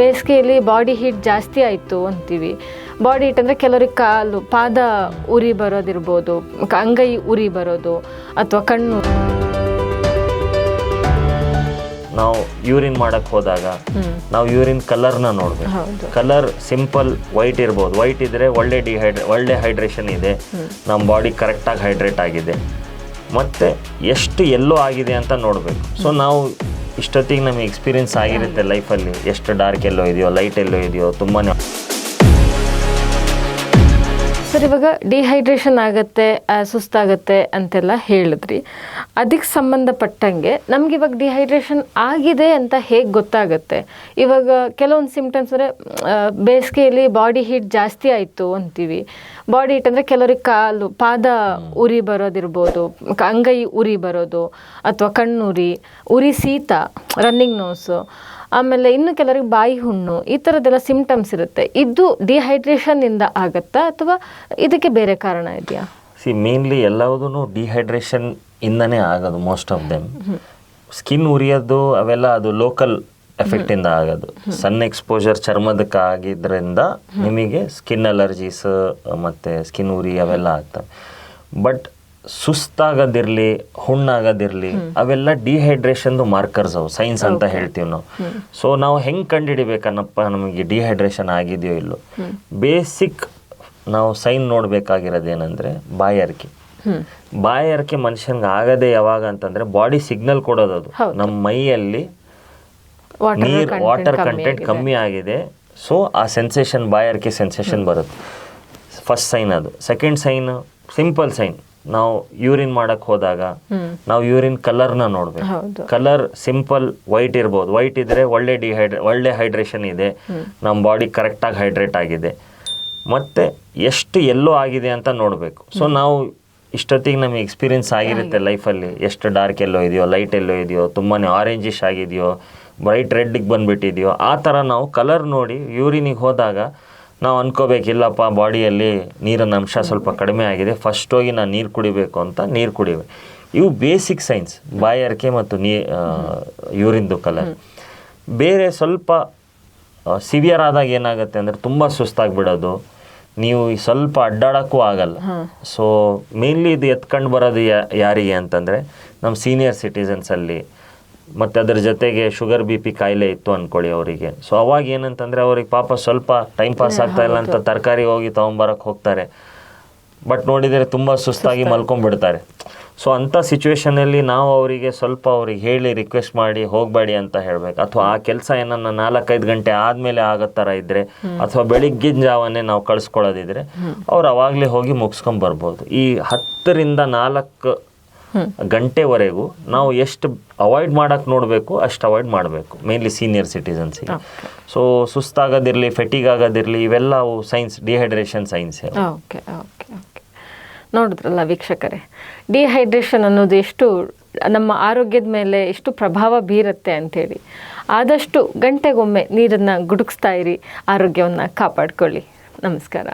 ಬೇಸಿಗೆಯಲ್ಲಿ body heat ಜಾಸ್ತಿ ಆಯಿತು ಅಂತೀವಿ. ಬಾಡಿ ಹೀಟ್ ಅಂದರೆ ಕೆಲವ್ರಿಗೆ ಕಾಲು ಪಾದ ಉರಿ ಬರೋದಿರ್ಬೋದು ಅಂಗೈ ಉರಿ ಬರೋದು ಅಥವಾ ಕಣ್ಣು. ನಾವು ಯೂರಿನ್ ಮಾಡಕ್ ಹೋದಾಗ ನಾವು ಯೂರಿನ್ ಕಲರ್ನ ನೋಡ್ಬೇಕು. ಕಲರ್ ಸಿಂಪಲ್ ವೈಟ್ ಇರ್ಬೋದು. ವೈಟ್ ಇದ್ರೆ ಒಳ್ಳೆ ಡಿಹೈಡ್ರೆ ಒಳ್ಳೆ ಹೈಡ್ರೇಷನ್ ಇದೆ. ನಮ್ಮ ಬಾಡಿ ಕರೆಕ್ಟಾಗಿ ಹೈಡ್ರೇಟ್ ಆಗಿದೆ. ಮತ್ತೆ ಎಷ್ಟು ಎಲ್ಲೋ ಆಗಿದೆ ಅಂತ ನೋಡಬೇಕು. ಸೊ ನಾವು ಇಷ್ಟೊತ್ತಿಗೆ ನಮಗೆ ಎಕ್ಸ್ಪೀರಿಯನ್ಸ್ ಆಗಿರುತ್ತೆ ಲೈಫಲ್ಲಿ ಎಷ್ಟು ಡಾರ್ಕ್ ಎಲ್ಲೋ ಇದೆಯೋ ಲೈಟ್ ಎಲ್ಲೋ ಇದೆಯೋ ತುಂಬಾ ಸರ್, ಇವಾಗ ಡಿಹೈಡ್ರೇಷನ್ ಆಗುತ್ತೆ ಸುಸ್ತಾಗುತ್ತೆ ಅಂತೆಲ್ಲ ಹೇಳಿದ್ರಿ. ಅದಕ್ಕೆ ಸಂಬಂಧಪಟ್ಟಂಗೆ ನಮ್ಗೆ ಇವಾಗ ಡಿಹೈಡ್ರೇಷನ್ ಆಗಿದೆ ಅಂತ ಹೇಗೆ ಗೊತ್ತಾಗುತ್ತೆ? ಇವಾಗ ಕೆಲವೊಂದು ಸಿಂಪ್ಟಮ್ಸ್ ಅಂದರೆ ಬೇಸಿಗೆಯಲ್ಲಿ ಬಾಡಿ ಹೀಟ್ ಜಾಸ್ತಿ ಆಯಿತು ಅಂತೀವಿ. ಬಾಡಿ ಹೀಟ್ ಅಂದರೆ ಕೆಲವ್ರಿಗೆ ಕಾಲು, ಪಾದ ಉರಿ ಬರೋದಿರ್ಬೋದು, ಅಂಗೈ ಉರಿ ಬರೋದು, ಅಥವಾ ಕಣ್ಣುರಿ, ಉರಿ ಶೀತ ರನ್ನಿಂಗ್ ನೋಸು ಆಮೇಲೆ ಇನ್ನು ಕೆಲವರಿಗೆ ಬಾಯಿ ಹುಣ್ಣು ಈ ಥರದ್ದೆಲ್ಲ ಸಿಂಪ್ಟಮ್ಸ್ ಇರುತ್ತೆ. ಇದು ಡಿಹೈಡ್ರೇಷನ್ನಿಂದ ಆಗತ್ತಾ ಅಥವಾ ಇದಕ್ಕೆ ಬೇರೆ ಕಾರಣ ಇದೆಯಾ? ಸಿ ಮೇನ್ಲಿ ಎಲ್ಲವುದೂ ಡಿಹೈಡ್ರೇಷನ್ ಇಂದನೇ ಆಗೋದು ಮೋಸ್ಟ್ ಆಫ್ ದೆಮ್ ಸ್ಕಿನ್ ಉರಿಯೋದು ಅವೆಲ್ಲ ಅದು ಲೋಕಲ್ ಎಫೆಕ್ಟಿಂದ ಆಗೋದು. ಸನ್ ಎಕ್ಸ್ಪೋಜರ್ ಚರ್ಮದಕ್ಕೆ ಆಗಿದ್ರಿಂದ ನಿಮಗೆ ಸ್ಕಿನ್ ಅಲರ್ಜೀಸ್ ಮತ್ತು ಸ್ಕಿನ್ ಉರಿ ಅವೆಲ್ಲ ಆಗ್ತವೆ. ಬಟ್ ಸುಸ್ತಾಗೋದಿರಲಿ ಹುಣ್ಣಾಗದಿರ್ಲಿ ಅವೆಲ್ಲ ಡಿಹೈಡ್ರೇಷನ್ದು ಮಾರ್ಕರ್ಸ್ ಅವು ಸೈನ್ಸ್ ಅಂತ ಹೇಳ್ತೀವಿ ನಾವು. ಸೊ ನಾವು ಹೆಂಗೆ ಕಂಡುಹಿಡಿಬೇಕನ್ನಪ್ಪ ನಮಗೆ ಡಿಹೈಡ್ರೇಷನ್ ಆಗಿದೆಯೋ ಇಲ್ಲೋ? ಬೇಸಿಕ್ ನಾವು ಸೈನ್ ನೋಡ್ಬೇಕಾಗಿರೋದು ಏನಂದ್ರೆ ಬಾಯಾರಿಕೆ ಬಾಯಾರಿಕೆ ಮನುಷ್ಯನ್ಗೆ ಆಗದೆ ಯಾವಾಗ ಅಂತಂದ್ರೆ ಬಾಡಿ ಸಿಗ್ನಲ್ ಕೊಡೋದು ಅದು. ನಮ್ಮ ಮೈಯಲ್ಲಿ ನೀರ್ ವಾಟರ್ ಕಂಟೆಂಟ್ ಕಮ್ಮಿ ಆಗಿದೆ. ಸೊ ಆ ಸೆನ್ಸೇಷನ್ ಬಾಯಾರಿಕೆ ಸೆನ್ಸೇಷನ್ ಬರುತ್ತೆ. ಫಸ್ಟ್ ಸೈನ್ ಅದು. ಸೆಕೆಂಡ್ ಸೈನ್ ಸಿಂಪಲ್ ಸೈನ್ ನಾವು ಯೂರಿನ್ ಮಾಡಕ್ ಹೋದಾಗ ನಾವು ಯೂರಿನ್ ಕಲರ್ನ ನೋಡ್ಬೇಕು. ಕಲರ್ ಸಿಂಪಲ್ ವೈಟ್ ಇರ್ಬೋದು. ವೈಟ್ ಇದ್ರೆ ಒಳ್ಳೆ ಡಿಹೈಡ್ರೆ ಒಳ್ಳೆ ಹೈಡ್ರೇಷನ್ ಇದೆ. ನಮ್ಮ ಬಾಡಿ ಕರೆಕ್ಟಾಗಿ ಹೈಡ್ರೇಟ್ ಆಗಿದೆ. ಮತ್ತೆ ಎಷ್ಟು ಎಲ್ಲೋ ಆಗಿದೆ ಅಂತ ನೋಡಬೇಕು. ಸೊ ನಾವು ಇಷ್ಟೊತ್ತಿಗೆ ನಮಗೆ ಎಕ್ಸ್ಪೀರಿಯನ್ಸ್ ಆಗಿರುತ್ತೆ ಲೈಫಲ್ಲಿ ಎಷ್ಟು ಡಾರ್ಕ್ ಎಲ್ಲೋ ಇದೆಯೋ ಲೈಟ್ ಎಲ್ಲೋ ಇದೆಯೋ ತುಂಬಾ ಆರೆಂಜಿಶ್ ಆಗಿದೆಯೋ ಬ್ರೈಟ್ ರೆಡ್ಗೆ ಬಂದ್ಬಿಟ್ಟಿದೆಯೋ ಆ ಥರ ನಾವು ಕಲರ್ ನೋಡಿ ಯೂರಿನಿಗೆ ಹೋದಾಗ ನಾವು ಅನ್ಕೋಬೇಕಿಲ್ಲಪ್ಪ ಬಾಡಿಯಲ್ಲಿ ನೀರಿನ ಅಂಶ ಸ್ವಲ್ಪ ಕಡಿಮೆ ಆಗಿದೆ ಫಸ್ಟ್ ಹೋಗಿ ನಾನು ನೀರು ಕುಡಿಬೇಕು ಅಂತ ನೀರು ಕುಡಿಬೇಕು ಇವು ಬೇಸಿಕ್ ಸೈನ್ಸ್ ಬಾಯಾರಿಕೆ ಮತ್ತು ನೀ ಯೂರಿಂದು ಕಲರ್ ಬೇರೆ ಸ್ವಲ್ಪ ಸಿವಿಯರ್ ಆದಾಗ ಏನಾಗುತ್ತೆ ಅಂದರೆ ತುಂಬ ಸುಸ್ತಾಗ್ಬಿಡೋದು. ನೀವು ಸ್ವಲ್ಪ ಅಡ್ಡಾಡೋಕ್ಕೂ ಆಗಲ್ಲ. ಸೊ ಮೇನ್ಲಿ ಇದು ಎತ್ಕೊಂಡು ಬರೋದು ಯಾರಿಗೆ ಅಂತಂದರೆ ನಮ್ಮ ಸೀನಿಯರ್ ಸಿಟಿಸನ್ಸಲ್ಲಿ ಮತ್ತು ಅದರ ಜೊತೆಗೆ ಶುಗರ್ ಬಿ ಪಿ ಕಾಯಿಲೆ ಇತ್ತು ಅಂದ್ಕೊಳ್ಳಿ ಅವರಿಗೆ. ಸೊ ಅವಾಗ ಏನಂತಂದರೆ ಅವ್ರಿಗೆ ಪಾಪ ಸ್ವಲ್ಪ ಟೈಮ್ ಪಾಸ್ ಆಗ್ತಾ ಇಲ್ಲ ಅಂತ ತರಕಾರಿ ಹೋಗಿ ತೊಗೊಂಬರಕ್ಕೆ ಹೋಗ್ತಾರೆ. ಬಟ್ ನೋಡಿದರೆ ತುಂಬ ಸುಸ್ತಾಗಿ ಮಲ್ಕೊಂಡ್ಬಿಡ್ತಾರೆ. ಸೊ ಅಂಥ ಸಿಚುವೇಶನಲ್ಲಿ ನಾವು ಅವರಿಗೆ ಸ್ವಲ್ಪ ಅವ್ರಿಗೆ ಹೇಳಿ ರಿಕ್ವೆಸ್ಟ್ ಮಾಡಿ ಹೋಗಬೇಡಿ ಅಂತ ಹೇಳಬೇಕು. ಅಥವಾ ಆ ಕೆಲಸ ಏನನ್ನ ನಾಲ್ಕೈದು ಗಂಟೆ ಆದಮೇಲೆ ಆಗೋ ಥರ ಇದ್ದರೆ ಅಥವಾ ಬೆಳಿಗ್ಗಿನ ಜಾವನೇ ನಾವು ಕಳಿಸ್ಕೊಳ್ಳೋದಿದ್ರೆ ಅವ್ರು ಅವಾಗಲೇ ಹೋಗಿ ಮುಗಿಸ್ಕೊಂಡ್ಬರ್ಬೋದು ಈ ಹತ್ತರಿಂದ ನಾಲ್ಕು ಗಂಟೆವರೆಗೂ ನಾವು ಎಷ್ಟು ಅವಾಯ್ಡ್ ಮಾಡೋಕ್ಕೆ ನೋಡಬೇಕು ಅಷ್ಟು ಅವಾಯ್ಡ್ ಮಾಡಬೇಕು. ಮೇನ್ಲಿ ಸೀನಿಯರ್ ಸಿಟಿಸನ್ಸಿಗೆ ಸೊ ಸುಸ್ತಾಗೋದಿರಲಿ ಫೆಟಿಗ್ ಆಗೋದಿರಲಿ ಇವೆಲ್ಲ signs dehydration signs okay okay okay ನೋಡಿದ್ರಲ್ಲ ವೀಕ್ಷಕರೇ ಡಿಹೈಡ್ರೇಷನ್ ಅನ್ನೋದು ಎಷ್ಟು ನಮ್ಮ ಆರೋಗ್ಯದ ಮೇಲೆ ಎಷ್ಟು ಪ್ರಭಾವ ಬೀರುತ್ತೆ ಅಂಥೇಳಿ. ಆದಷ್ಟು ಗಂಟೆಗೊಮ್ಮೆ ನೀರನ್ನು ಗುಡುಗಿಸ್ತಾ ಇರಿ ಆರೋಗ್ಯವನ್ನು ಕಾಪಾಡ್ಕೊಳ್ಳಿ. ನಮಸ್ಕಾರ.